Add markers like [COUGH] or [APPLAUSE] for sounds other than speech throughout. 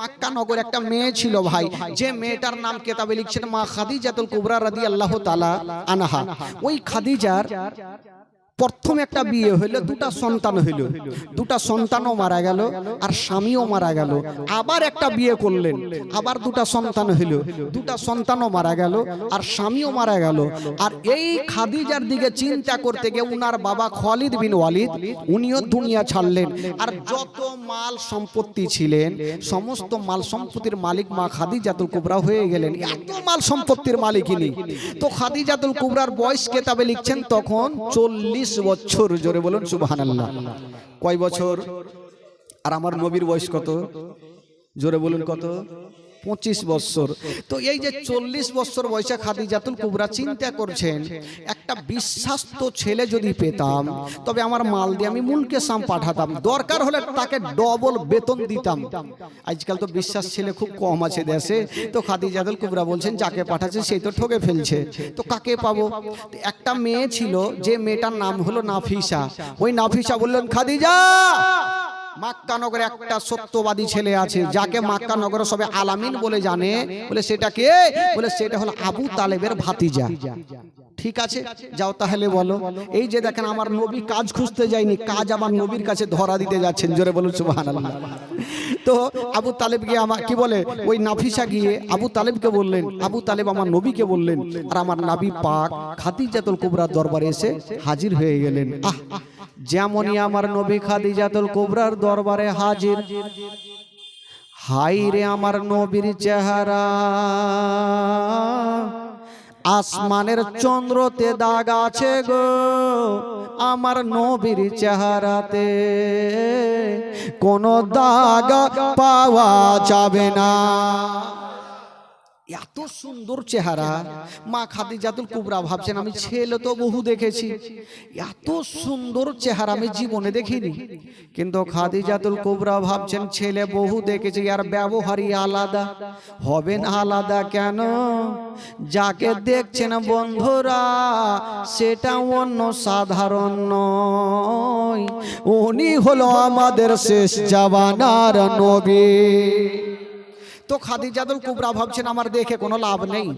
মাক্কা নগর একটা মেয়ে ছিল ভাই। যে মেয়েটার নাম কেতাবে লিখছেন মা খাদিজাতুল কুবরা রাদি আল্লাহ তালা আনাহা। ওই খাদিজার প্রথম একটা বিয়ে হইল দুটা সন্তান হইল। দুটা সন্তানও মারা গেল আর স্বামীও মারা গেল। আবার একটা বিয়ে করলেন আবার দুটা সন্তান হইল। দুটা সন্তানও মারা গেল আর স্বামীও মারা গেল। আর এই খাদিজার দিকে চিন্তা করতে গিয়ে উনার বাবা খালিদ বিন ওয়ালিদ উনিও দুনিয়া ছাড়লেন। আর যত মাল সম্পত্তি ছিলেন সমস্ত মাল সম্পত্তির মালিক মা খাদিজাতুল কুবরা হয়ে গেলেন। এত মাল সম্পত্তির মালিকিনি তো খাদিজাতুল কুবরার বয়স কেতাবে লিখছেন তখন? চল্লিশ বছর জোরে বলুন সুবহানাল্লাহ। কয় বছর? আর আমার নবীর বয়স কত? জোরে বলুন কত? পঁচিশ বছর। তো এই যে চল্লিশ বছর বয়সে খাদিজাতুল কুবরা চিন্তা করছেন, একটা বিশ্বাস্ত ছেলে যদি পেতাম, তবে আমার মাল দিয়ে আমি মুলকে সাম পাঠাতাম। দরকার হলে তাকে ডবল বেতন দিতাম। আজকাল তো বিশ্বাস ছেলে খুব কম আছে দেশে। তো খাদিজাতুল কুবরা বলছেন, যাকে পাঠাচ্ছে সেই তো ঠকে ফেলছে। তো কাকে পাবো? একটা মেয়ে ছিল, যে মেয়েটার নাম হলো নাফিসা। ওই নাফিসা বললেন, খাদিজা! মাক্কা নগরে একটা সত্যবাদী ছেলে আছে, যাকে মাক্কানগরে সবে আলামিন বলে জানে, বলে সেটা কে? বলে সেটা হলো আবু তালেবের ভাতিজা। ঠিক আছে? যাও তাহলে বলো। এই যে দেখেন আমার নবী কাজ খুঁজতে যায়নি কাজ আমার নবীর কাছে ধরা দিতে যাচ্ছেন জোরে বলুন সুবহানাল্লাহ। তো আবু তালেব গিয়ে আমার কি বলে? ওই নাফিসা গিয়ে আবু তালেবকে বললেন আবু তালেব আমার নবীকে বললেন আর আমার নাবি পাক খাদিজাতুল কুবরার দরবারে এসে হাজির হয়ে গেলেন। আহ যেমনই আমার নবী খাদিজাতুল কুবরার দরবারে হাজির হাই রে আমার নবীর চেহারা। আসমানের চন্দ্রতে দাগ আছে গো আমার নবীর চেহারাতে। কোন দাগ পাওয়া যাবে না। এত সুন্দর চেহারা। মা খাদিজাতুল কুবরা ভাবছেন, আমি ছেলে তো বহু দেখেছি। এত সুন্দর চেহারা আমি জীবনে দেখিনি। কিন্তু খাদিজাতুল কুবরা ভাবছেন, ছেলে বহু দেখেছি, আর ব্যবহারই আলাদা। হবেন আলাদা কেন? যাকে দেখছেন বন্ধুরা, সেটা অন্য সাধারণ নয়। উনি হলো আমাদের শেষ জাবানার নবী। তো খাদিজাতুল কুবরা ভাবছেন, আমার দেখে কোনো লাভ নেই।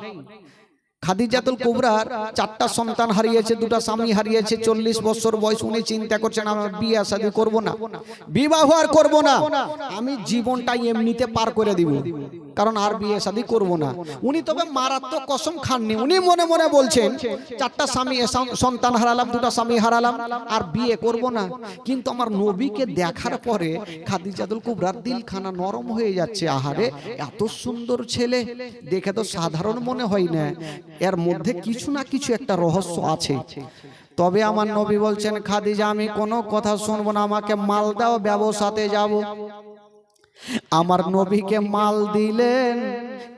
খাদিজাতুল কুবরার চারটা সন্তান হারিয়েছে, দুটা স্বামী হারিয়েছে, চল্লিশ বছর বয়স উনি চিন্তা করছেন আমার বিয়ে শাদি করব না, বিবাহ আর করব না, আমি জীবনটাই এমনিতে পার করে দিব। কারণ আর বিয়ে শাদী করব না। উনি তবে মারাত্মক কসম খাননি। উনি মনে মনে বলছেন, চারটা স্বামী সন্তান হারালাম, দুটা স্বামী হারালাম, আর বিয়ে করব না। কিন্তু আমার নবীকে দেখার পরে খাদিজাতুল কুবরার দিলখানা নরম হয়ে যাচ্ছে। আহারে, এত সুন্দর ছেলে। দেখে তো সাধারণ মনে হয় না। এর মধ্যে কিছু না কিছু একটা রহস্য আছে। তবে আমার নবী বলছেন, খাদিজা, আমি কোনো কথা শুনব না। আমাকে মাল দাও, ব্যবসাতে যাব। আমার নবীকে মাল দিলেন।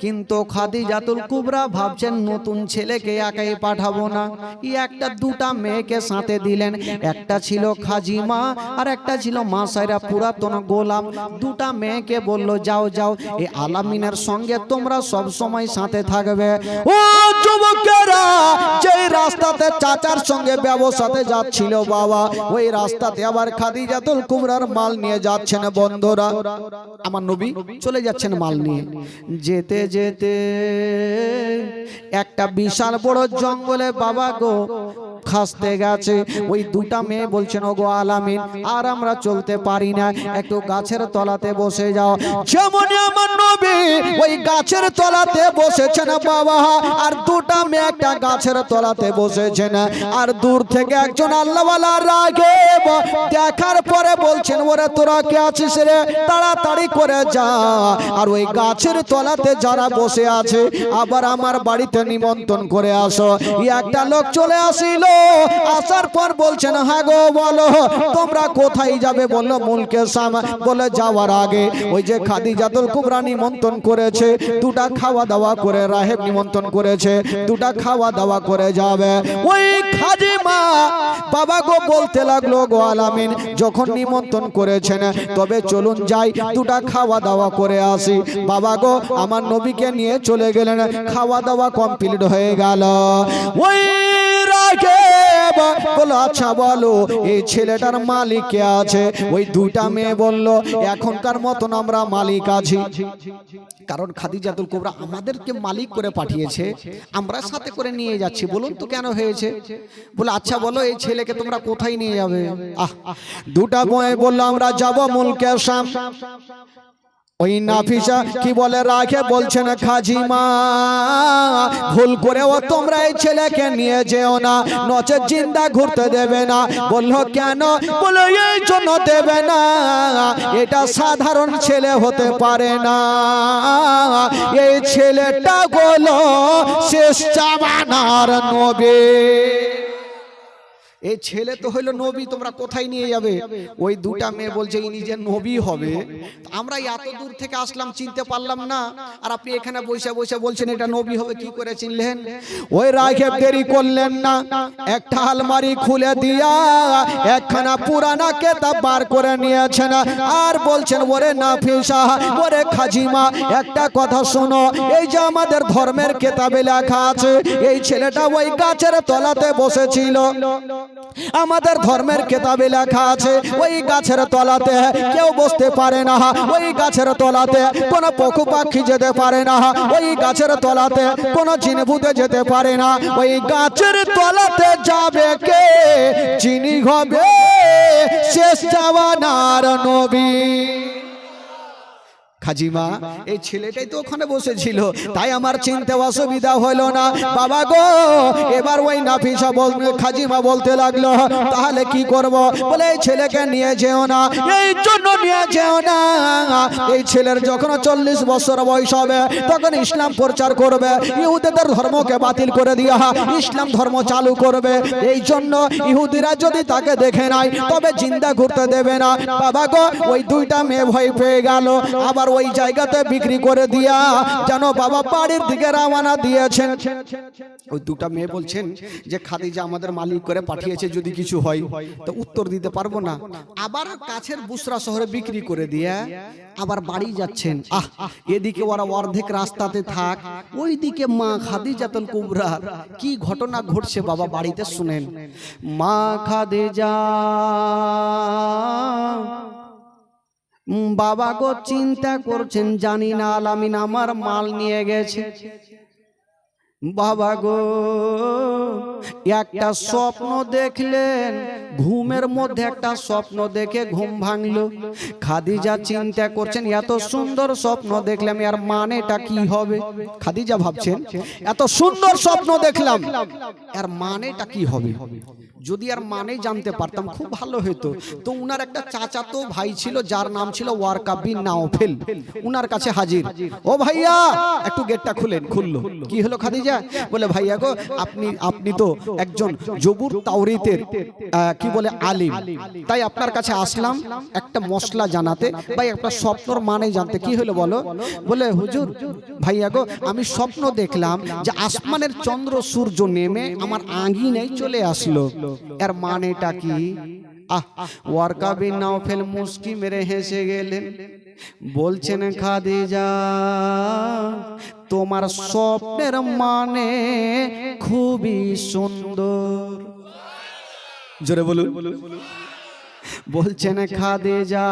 কিন্তু খাদিজাতুল কুবরা ভাবছেন, নতুন ছেলেকে একাই পাঠাবো না। ই একটা দুটা মেয়েকে সাথে দিলেন। একটা ছিল খাজিমা আর একটা ছিল মাসাইরা পুরাতন গোলাম। দুটা মেয়েকে বলল, যাও যাও, এই আলামিনের সঙ্গে তোমরা সব সময় সাথে থাকবে। ও যুবকেরা যে রাস্তাতে চাচার সঙ্গে ব্যবসাতে যাচ্ছিল বাবা, ওই রাস্তাতে আবার খাদিজাতুল কুবরার মাল নিয়ে যাচ্ছেন বন্ধুরা। আমার নবী চলে যাচ্ছেন মাল নিয়ে। যেতে যেতে যেতে একটা বিশাল বড় জঙ্গলে বাবা গো খাসতে গেছে। ওই দুটা মেয়ে বলছেন ও গো আলামিন, আর আমরা চলতে পারি না। একটু গাছের তলাতে বসে যাও। যেমন আমার নবী ওই গাছের তলাতে বসেছেন, বাবা। আর দুটা মেয়ে একটা গাছের তলাতে বসেছেন। আর দূর থেকে একজন আল্লাহওয়ালা রাগে দেখার পরে বলছেন, ওরে, তোরা কে আছিস রে? তাড়াতাড়ি করে যা। আর ওই গাছের তলাতে যারা বসে আছে, আবার আমার বাড়িতে নিমন্ত্রণ করে আসো। একটা লোক চলে আসিল। আসার পর বলছেন হ্যাঁ গো, বলো, তোমরা কোথায় যাবে? বলে, যাওয়ার আগে ওই যে কুবরা নিমন্ত্রণ করেছে, দুটা খাওয়া দাওয়া করে রাহেব নিমন্ত্রণ করেছে, দুটা খাওয়া দাওয়া করে যাবে। ওই বাবা গো বলতে লাগল, গো আলামিন, যখন নিমন্ত্রণ করেছেন, তবে চলুন যাই, দুটা খাওয়া দাওয়া করে আসি। বাবা গো, আমার নবীকে নিয়ে চলে গেলেন, খাওয়া দাওয়া কমপ্লিট হয়ে গেল। ওই রাগে বলো আচ্ছা বলো, এই ছেলেটার মালিক কে আছে? ওই দুইটা মেয়ে বলল, এখনকার মতন আমরা মালিক আছি। কারণ খাদিজাতুল কোবরা আমাদেরকে মালিক করে পাঠিয়েছে, আমরা সাথে করে নিয়ে যাচ্ছি। বলুন তো কেন হয়েছে? বলে আচ্ছা বলো, এই ছেলেকে তোমরা কোথায় নিয়ে যাবে? আহ, দুটা বয়ে বলল, আমরা যাব মুলকে শাম। ওই নাফিসা কি বলে রাখে বলছেন খাজিমা? ভুল করেও তোমরা এই ছেলেকে নিয়ে যেও না। নচে জিন্দা ঘুরতে দেবে না। বলল কেন? বলো এই জন্য দেবে না। এটা সাধারণ ছেলে হতে পারে না। এই ছেলেটা হলো শেষ জামানার নবী। এই ছেলে তো হইল নবী, তোমরা কোথায় নিয়ে যাবে? ওই দুটা মেয়ে বলছে ইনি যে নবী হবে। আমরা এত দূর থেকে আসলাম, চিনতে পারলাম না। আর আপনি এখানে বসে বসে বলছেন, এটা নবী হবে, কি করে চিনলেন? ওই রাখে দেরি করলেন না। একটা আলমারি খুলে দিয়া একখানা পুরানা কেতাব বার করে নিয়েছেন। আর বলছেন, ওরে না নাফিসা, ওরে খাজিমা, একটা কথা শোনো। এই যে আমাদের ধর্মের কেতাবে লেখা আছে, এই ছেলেটা ওই গাছের তলাতে বসেছিল। আমাদের ধর্মের কেতাবে লেখা আছে ওই গাছের তলাতে কেউ বসতে পারে না ওই গাছের তলাতে কোনো পশু পাখি যেতে পারে না ওই গাছের তলাতে কোনো চিনভূতে যেতে পারে না ওই গাছের তলাতে যাবে কে? চিনি হবে শেষ জাওয়ানার নবী। খাজিমা এই ছেলেটাই তো ওখানে বসেছিল। তাই আমার চিনতে অসুবিধা হলো না। বাবা গো এবার ওই নাফিসা বল খাজিমা বলতে লাগল তাহলে কি করব? বলে এই ছেলেকে নিয়ে যেও না। এই জন্য নিয়ে যেও না। এই ছেলের যখন চল্লিশ বছর বয়স হবে তখন ইসলাম প্রচার করবে। ইহুদিদের ধর্মকে বাতিল করে দিয়া ইসলাম ধর্ম চালু করবে। এই জন্য ইহুদিরা যদি তাকে দেখে নাই তবে জিন্দা ঘুরতে দেবে না। বাবা গো ওই দুইটা মেয়ে ভয় পেয়ে গেল। আবার ওই জায়গাতে বিক্রি করে দিয়া যেন বাবা বাড়ির দিকে রওনা দিয়েছেন। ওই দুটা মেয়ে বলছেন যে, খাদিজা আমাদের মালিক করে পাঠিয়েছে যদি কিছু হয়, তো উত্তর দিতে পারব না। আবার কাছের বুসরা শহরে বিক্রি করে দিয়া আবার বাড়ি যাচ্ছেন। আহ, এদিকে ওরা অর্ধেক রাস্তাতে থাক, ওইদিকে মা খাদিজাতুল কুবরা, কি ঘটনা ঘটছে বাবা বাড়িতে শুনেন। মা খাদিজা বাবা গো চিন্তা করছেন, জানি না আলামিন আমার মাল নিয়ে গেছে। বাবা গো, একটা স্বপ্ন দেখলেন, ঘুমের মধ্যে একটা স্বপ্ন দেখে ঘুম ভাঙল। খাদিজা চিন্তা করছেন, এত সুন্দর স্বপ্ন দেখলাম আর মানেটা কি হবে? খাদিজা ভাবছেন, এত সুন্দর স্বপ্ন দেখলাম আর মানেটা কি হবে? যদি আর মানে জানতে পারতাম খুব ভালো হতো তো উনার একটা চাচাতো ভাই ছিল যার নাম ছিল ওয়ারকা বিন নাওফেল। উনার কাছে হাজির। ও ভাইয়া একটু গেটটা খুলেন খুললো। কি হলো খাদিজা? বলে ভাইয়া গো আপনি আপনি তো একজন জবুর তাওরিতের কি বলে আলিম। তাই আপনার কাছে আসলাম একটা মশলা জানাতে। বা একটা স্বপ্নর মানে জানতে কি হলো বলো? বলে? হুজুর ভাইয়া গো আমি স্বপ্ন দেখলাম যে আসমানের চন্দ্র সূর্য নেমে আমার আঙ্গিনায় চলে আসলো এর মানেটা কি? আহ ওয়ারকা বিন নাওফেল মুস্কি মেরে হেসে গেলেন বলছেন, খাদিজা, তোমার স্বপ্নের মানে খুবই সুন্দর। জোরে বলুন। বলছেন যা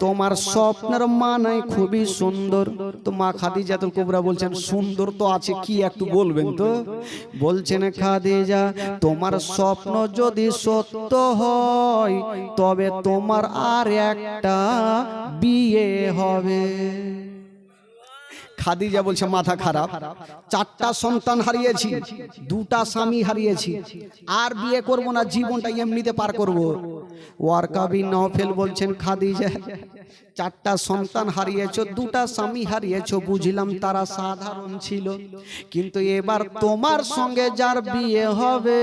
তোমার স্বপ্নের মানে খুবই সুন্দর। তো মা খাদিজাতুল কুবরা বলছেন, সুন্দর তো আছে, কি একটু বলবেন তো? বলছেন যা তোমার স্বপ্ন যদি সত্য হয়, তবে তোমার আর একটা বিয়ে হবে। খাদিজা বলছে, মাথা খারাপ। চারটা সন্তান হারিয়েছি, দুটা স্বামী হারিয়েছি। আর বিয়ে করব না, জীবনটা এমনিতে পার করব। ওয়ারকাবি নফেল বলছেন খাদিজা চারটা সন্তান হারিয়েছো দুটা স্বামী হারিয়েছো বুঝলাম তারা সাধারণ ছিল। কিন্তু এবার তোমার সঙ্গে যার বিয়ে হবে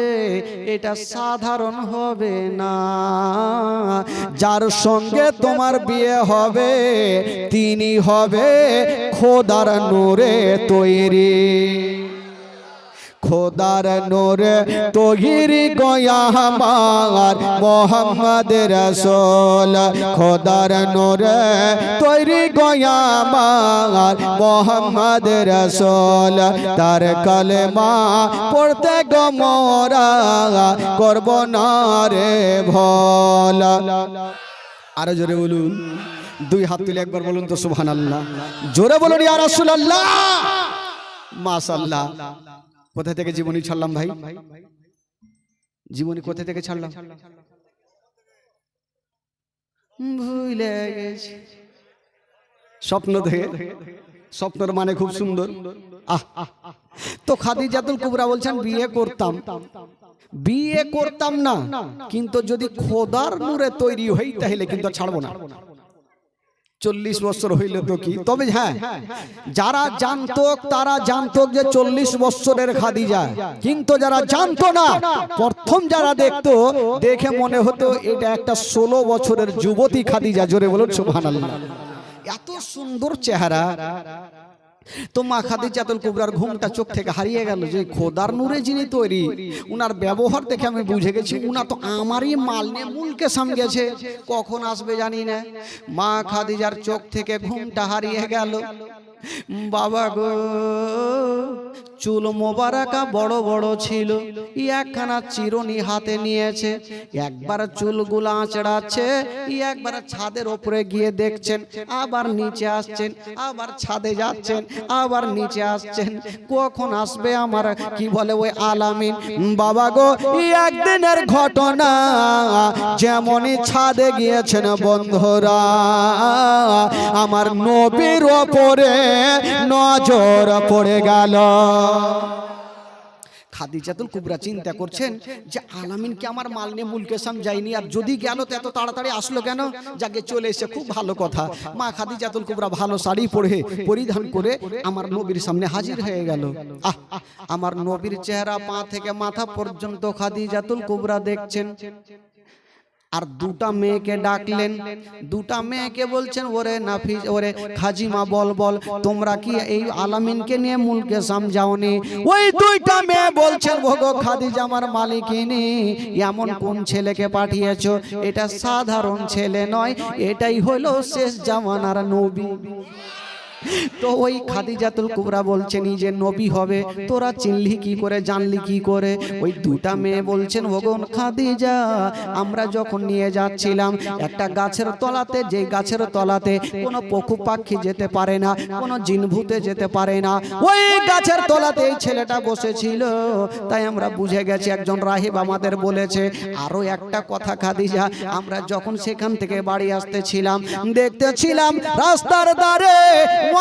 এটা সাধারণ হবে না। যার সঙ্গে তোমার বিয়ে হবে তিনি হবে খোদার নূরে তৈরি। খোদার নোরে, তহির গয়া আমার মোহাম্মদ রসোল। খোদার নোরে তৈরি গয়া মোহাম্মদ রসোল। তার কলমা পড়তে গমরা করব না রে ভোল। আরও জোরে বলুন, দুই হাত তুলে একবার বলুন তো সুবহান আল্লাহ জোরে বলুন ইয়া রাসূলুল্লাহ। মাশাআল্লাহ। কোথা থেকে জীবনী ছাড়লাম ভাই? জীবনী কোথা থেকে ছাড়লাম? ভুলে গেছি। স্বপ্ন থেকে স্বপ্নের মানে খুব সুন্দর। আহ। তো খাদিজাতুল কুবরা বলছেন বিয়ে করতাম। বিয়ে করতাম না কিন্তু যদি খোদার নূরে তৈরি হই তাহলে কিন্তু ছাড়বো না। চল্লিশ বছর হইল তো কি? তবে হ্যাঁ যারা জানতো তারা জানতো যে চল্লিশ বছরের খাদিজা। কিন্তু যারা জানতো না প্রথম যারা দেখতো দেখে মনে হতো এটা একটা ষোলো বছরের যুবতী খাদিজা জোরে বলুন সুবহানাল্লাহ। এত সুন্দর চেহারা। তো মা খাদিজাতুল কুবরার ঘুমটা চোখ থেকে হারিয়ে গেল যে খোদার নূরে যিনি তৈরি, উনার ব্যবহার দেখে আমি বুঝে গেছি উনা তো আমারই মাল নিয়ে মুলকে সামগেছে। কখন আসবে জানি না। মা খাদিজার চোখ থেকে ঘুমটা হারিয়ে গেল। বাবা গো, চুল মোবারকা বড় বড় ছিল ই একখানা চিরনি হাতে নিয়েছে। একবার চুলগুলো আঁচড়াচ্ছে ই একবার ছাদের ওপরে গিয়ে দেখছেন, আবার নিচে আসছেন, আবার ছাদে যাচ্ছেন আবার নিচে আসছেন। কখন আসবে আমার? কি বলে ওই আলামিন? বাবা গো, একদিনের ঘটনা, যেমনই ছাদে গিয়েছেন বন্ধুরা, আমার নবীর ওপরে নজর পড়ে গেল। খাদিজাতুল কুবরা চিন্তা করছেন যে আলামিনকে আমার মাল নিয়ে মুলকেসাম যায়নি আর যদি গেল তো এত তাড়াতাড়ি আসলো কেন? যাকে চলে এসে খুব ভালো কথা। মা খাদিজাতুল কুবরা ভালো শাড়ি পরে পরিধান করে আমার নবীর সামনে হাজির হয়ে গেল। আহ আহ, আমার নবীর চেহারা পা থেকে মাথা পর্যন্ত খাদিজাতুল কুবরা দেখছেন। আর দুটা মেয়েকে ডাকলেন। দুটা মেয়েকে বলছেন, ওরে নাফিস, ওরে খাজিমা, বল বল, তোমরা কি এই আলামিনকে নিয়ে মুলকে সামজাওনি ওই দুইটা মেয়ে বলছেন ভোগো খাদিজা, আমার মালিকিনি, এমন কোন ছেলেকে পাঠিয়েছো? এটা সাধারণ ছেলে নয়, এটাই হলো শেষ জামানার নবী। [LAUGHS] তো ওই খাদিজাতুল কুবরা বলছেন যে নবী হবে, তোরা চিনলি কি করে, জানলি কি করে? ওই দুটা মেয়ে বলছেন ভগবান খাদিজা, আমরা যখন নিয়ে যাচ্ছিলাম, একটা গাছের তলাতে যে গাছের তলাতে কোনো পশু পাখি যেতে পারে না, কোনো জিনভূতে যেতে পারে না, ওই গাছের তলাতে এই ছেলেটা বসেছিল। তাই আমরা বুঝে গেছি, একজন রাহিব আমাদের বলেছে, আরও একটা কথা খাদিজা, আমরা যখন সেখান থেকে বাড়ি আসতেছিলাম, দেখতেছিলাম রাস্তার ধারে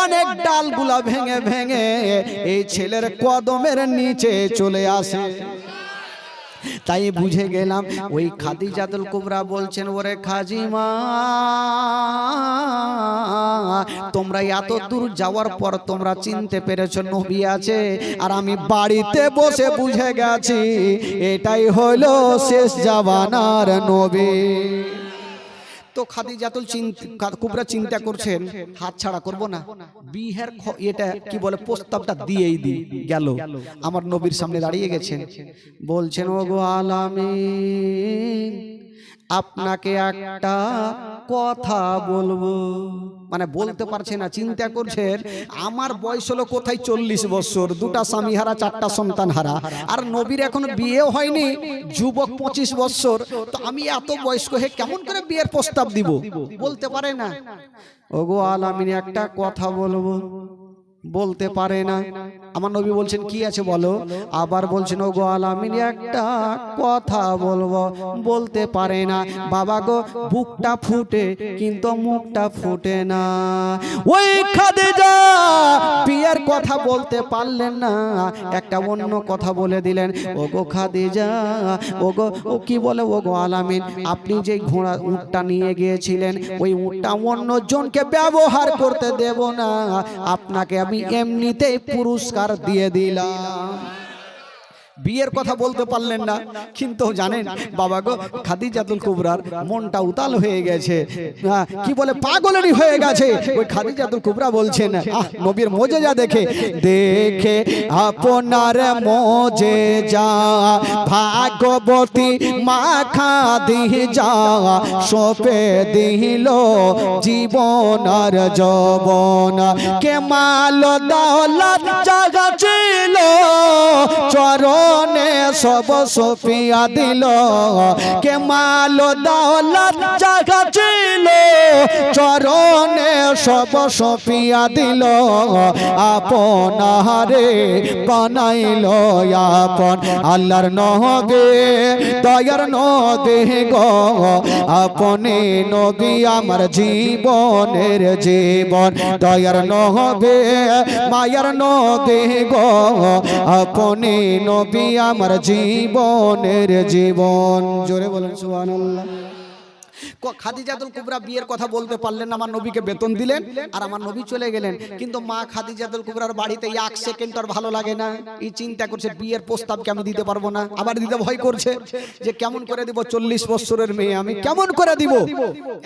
অনেক ডালগুলা ভেঙে ভেঙে এই ছেলের কদমের নিচে চলে আসে। তাই বুঝে গেলাম ওই খাদিজাতুল কুবরা বলছেন, ওরে খাজিমা, তোমরা এত দূর যাওয়ার পর তোমরা চিনতে পেরেছ নবী আছে। আর আমি বাড়িতে বসে বুঝে গেছি, এটাই হলো শেষ জাবানার নবী। তো খাদিজাতুল চিন্তা কুবরা চিন্তা করছেন, হাত ছাড়া করব না। বিহের এটা কি বলে, প্রস্তাবটা দিয়েই দি গেল। আমার নবীর সামনে দাঁড়িয়ে গেছেন। বলছেন ও গো আলামিন আপনাকে একটা কথা বলব। মানে বলতে পারছে না, চিন্তা করছেন, আমার বয়স হলো কোথায় চল্লিশ বছর? দুটা স্বামী হারা, চারটা সন্তান হারা। আর নবীর এখন বিয়ে হয়নি, যুবক পঁচিশ বছর। তো আমি এত বয়স্ক হয়ে কেমন করে বিয়ের প্রস্তাব দিব? বলতে পারে না। ওগো আলামিন, একটা কথা বলব। বলতে পারে না। আমার নবী বলছেন কি আছে বলো? আবার বলছেন ও গো আলামিন একটা কথা বলব। বলতে পারে না। বাবা গো বুকটা ফুটে কিন্তু মুখটা ফুটে না। ওই খাদিজা বিয়ের কথা বলতে পারলেন না। একটা অন্য কথা বলে দিলেন। ও গো খাদিজা ও গো ও কি বলে? ও গো আলামিন আপনি যে ঘোড়া উটটা নিয়ে গিয়েছিলেন ওই উটটা অন্য জনকে ব্যবহার করতে দেব না। আপনাকে আমি এমনিতেই পুরস্কার দিয়ে দিলাম বিয়ের কথা বলতে পারলেন না। কিন্তু জানেন বাবা গো খাদিজাতুল কুবরার মনটা উতাল হয়ে গেছে। হ্যাঁ, কি বলে পাগলেরই হয়ে গেছে? ওই খাদিজাতুল কুবরা বলছেন আহ নবীর মজেজা দেখে দেখে। আপনার মজে যা ভাগবতী মা খাদিজা সোপে দিল জীবন আর যবন। কে মাল দৌলত জাগা ছিল চরণে সব সফিয়া দিল। কে মাল দৌলত জাগা ছিল চরণে সব সফিয়া দিল। আপনারে বানাইল আপন আল্লাহর নহবে দয়ার নদে গো। আপনি নবী আমার জীবনের জীবন, দয়ার নহবে মায়ার নদে গো। আপনি নবী আমার জীবনের জীবন। জোরে বলেন সুবহানাল্লাহ। খাদিজাতুল কুবরা বিয়ের কথা বলতে পারলেন আমার নবীকে বেতন দিলেন আর আমার নবী চলে গেলেন। কিন্তু মা কুবরার বাড়িতে এক সেকেন্ড আর ভালো লাগে না। এই চিন্তা করছে, বিয়ের প্রস্তাবকে আমি দিতে পারব না। আবার দিতে ভয় করছে যে কেমন করে দিব চল্লিশ বছরের মেয়ে? আমি কেমন করে দিব?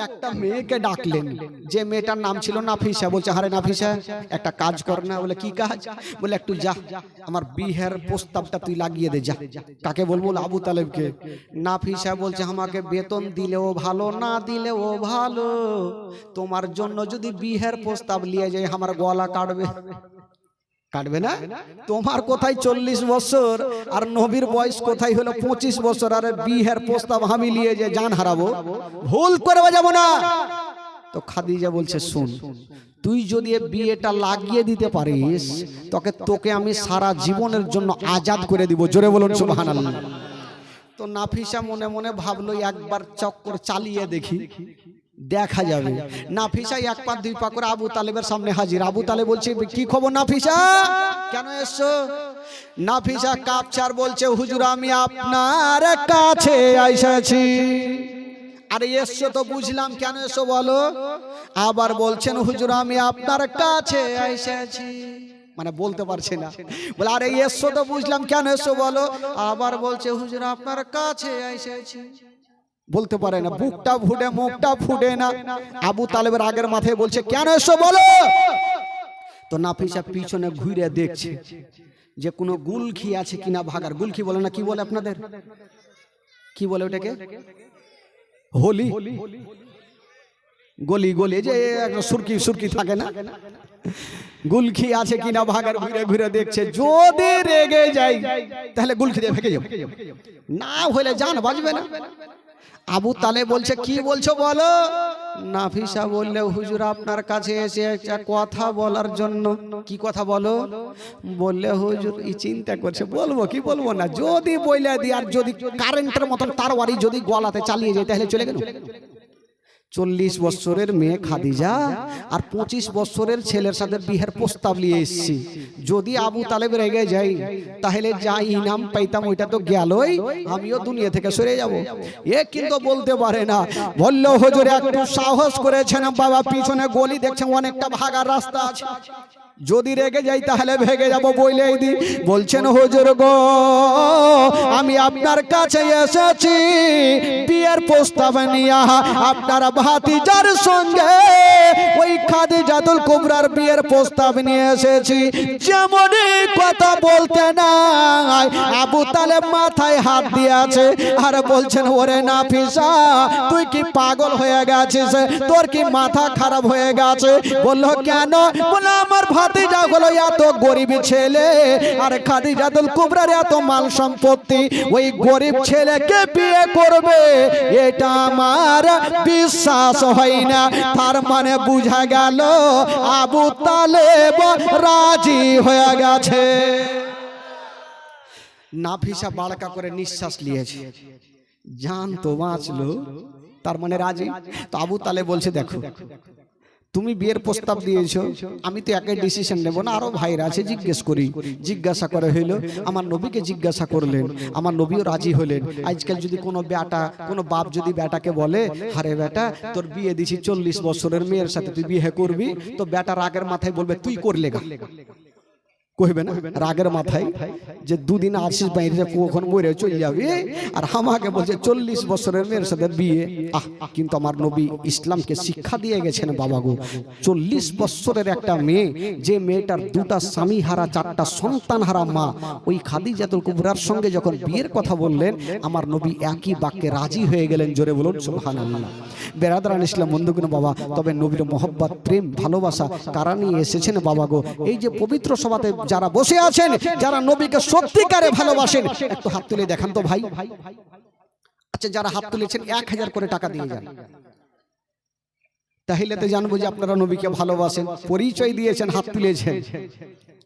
একটা মেয়েকে ডাকলেন। যে মেয়েটার নাম ছিল নাফিসা, বলছে, হারে নাফিসা, একটা কাজ কর না। বলে, কি কাজ? বলে, একটু যা, আমার বিয়ের প্রস্তাবটা তুই লাগিয়ে দে, যা। কাকে বলব? আবু তালেবকে। নাফিসা বলছে, আমাকে বেতন দিলেও ভালো না দিলেও ভালো। তোমার জন্য যদি বিয়ের প্রস্তাব নিয়ে যায় আমার গলা কাটবে। কাটবে না? তোমার কোথায় চল্লিশ বছর? আর নবীর বয়স কোথায় হলো পঁচিশ বছর? আর বিহের প্রস্তাব আমি নিয়ে যে জান হারাবো। ভুল করে যাব না। তো খাদিজা বলছে, শুন, তুই যদি বিয়েটা লাগিয়ে দিতে পারিস, তোকে তোকে আমি সারা জীবনের জন্য আজাদ করে দিব। জোরে বলুন, সুবহানাল্লাহ। তো নাফিসা মনে মনে ভাবলো, একবার চক্কর চালিয়ে দেখি। দেখা যাবে। নাফিসা এক পা, দুই পা করে আবু তালেবের সামনে হাজির। আবু তালেব বলছে, কি খবর নাফিসা? কেন এসছো? নাফিসা কাপচার বলছে, হুজুর, আমি আপনার কাছে আইসাছি আরে এসছো তো বুঝলাম, কেন এসো বলো? আবার বলছেন, হুজুর, আমি আপনার কাছে আইসাছি মানে বলতে পারছে না। বলে আরে এসো তো বুঝলাম কেন এসো বলো? আবার বলছে হুজুর আপনার কাছে বলতে পারে না বুকটা ফুটে মুখটা ফুটে না। আবু তালেবের আগের মাথায় বলছে কেন এসো বলো? তো নাফিসা পিছনে ঘুরে দেখছে যে কোনো গুলখি আছে কিনা ভাগার। গুলখি বলে না কি বলে আপনাদের? কি বলে ওটাকে? হোলি। গলি গলি, যে একটা সুরকি সুরকি থাকে না? গুলখি আছে কিনা ভাগার ঘুরে ঘুরে দেখছে, যদি রেগে যাই, তাহলে গুলখি দিয়ে ভেঙে যাবে। না হলে জান বাজবে না। আবু তালে বলছে, কি বলছো বলো? নাফিসা বললে, হুজুর, আপনার কাছে এসে একটা কথা বলার জন্য। কি কথা বলো? বললে, হুজুর, এই চিন্তা করছে, বলব কি বলব না। যদি বইলে দিই, আর যদি কারেন্টের মতন তার বাড়ি যদি গলাতে চালিয়ে যায়, তাহলে চলে গেল? চল্লিশ বছরের মেয়ে খাদিজা আর পঁচিশ বছরের ছেলের সাথে বিয়ের প্রস্তাব নিয়ে এসছি। যদি আবু তালেব রেগে যাই তাহলে যা ইনাম পাইতাম ওইটা তো গেলই। আমিও দুনিয়া থেকে সরে যাব। এ কিন্তু বলতে পারে না। বলল হজুরে একটু সাহস করেছেন বাবা পিছনে গলি দেখছেন অনেকটা ভাগার রাস্তা আছে। যদি রেগে যাই তাহলে ভেগে যাব বইলে দি। বলছেন, হুজুর গো, আমি আপনার কাছে এসেছি, বিয়ের প্রস্তাব নিয়ে। আপনার ভাতিজার সঙ্গে ওই খাদিজাতুল কুবরার বিয়ের প্রস্তাব নিয়ে এসেছি। যেমনই কথা বলতে নাই, আবু তালেব মাথায় হাত দিয়েছে আর বলছেন, ওরে নাফিসা, তুই কি পাগল হয়ে গেছিস? তোর কি মাথা খারাপ হয়ে গেছে? বলল, কেন? বলে আমার ভাতিজা হলো এত গরিব ছেলে আর খাদিজাতুল কুবরার এত মাল সম্পত্তি। ওই গরিব ছেলেকে বিয়ে করবে, এটা আমার বিশ্বাস হয় না। তার মানে বুঝা গেল আবু তালেব রাজি হয়ে গেছে। নাফিসা বাড়কা করে নিঃশ্বাস নিয়েছে। জান তো বাঁচলো, তার মানে রাজি? তো আবু তালে বলছে, দেখো তুমি বিয়ের প্রস্তাব দিয়েছ আমি তো একাই ডিসিশন নেব না। আরও ভাইরা আছে জিজ্ঞেস করি। জিজ্ঞাসা করে। হইল। আমার নবীকে জিজ্ঞাসা করলেন। আমার নবীও রাজি হলেন। আজকাল যদি কোনো বেটা কোনো বাপ যদি বেটাকে বলে হারে বেটা তোর বিয়ে দিছি চল্লিশ বছরের মেয়ের সাথে তুই বিয়ে করবি? তো বেটা রাগের মাথায় বলবে তুই করলে গা। কইবে না? রাগের মাথায় যে দুদিন আসিস বাইরে কখন মরে চলে যাবে? আর আমাকে বলছে চল্লিশ বছরের মেয়ের সাথে বিয়ে। আহ কিন্তু আমার নবী ইসলামকে শিক্ষা দিয়ে গেছেন বাবা গো। চল্লিশ বছরের একটা মেয়ে যে মেয়েটার দুটা স্বামী হারা চারটা সন্তান হারা মা ওই খাদিজাতুল কুবরার সঙ্গে যখন বিয়ের কথা বললেন আমার নবী একই বাক্যে রাজি হয়ে গেলেন জোরে বলুন সুবহানাল্লাহ। বেরাদারান ইসলাম বন্ধুগুলো বাবা তবে নবীর মোহব্বত প্রেম ভালোবাসা কারা নিয়ে এসেছেন বাবা গো? এই যে পবিত্র সভাতে যারা বসে আছেন, যারা নবীকে সত্যিকারে ভালোবাসেন, একটু হাত তুলে দেখান তো ভাই। আচ্ছা যারা হাত তুলেছেন, এক হাজার করে টাকা দিয়ে যান। তাহলে তো জানব যে আপনারা নবীকে ভালোবাসেন, পরিচয় দিয়েছেন, হাত তুলেছেন।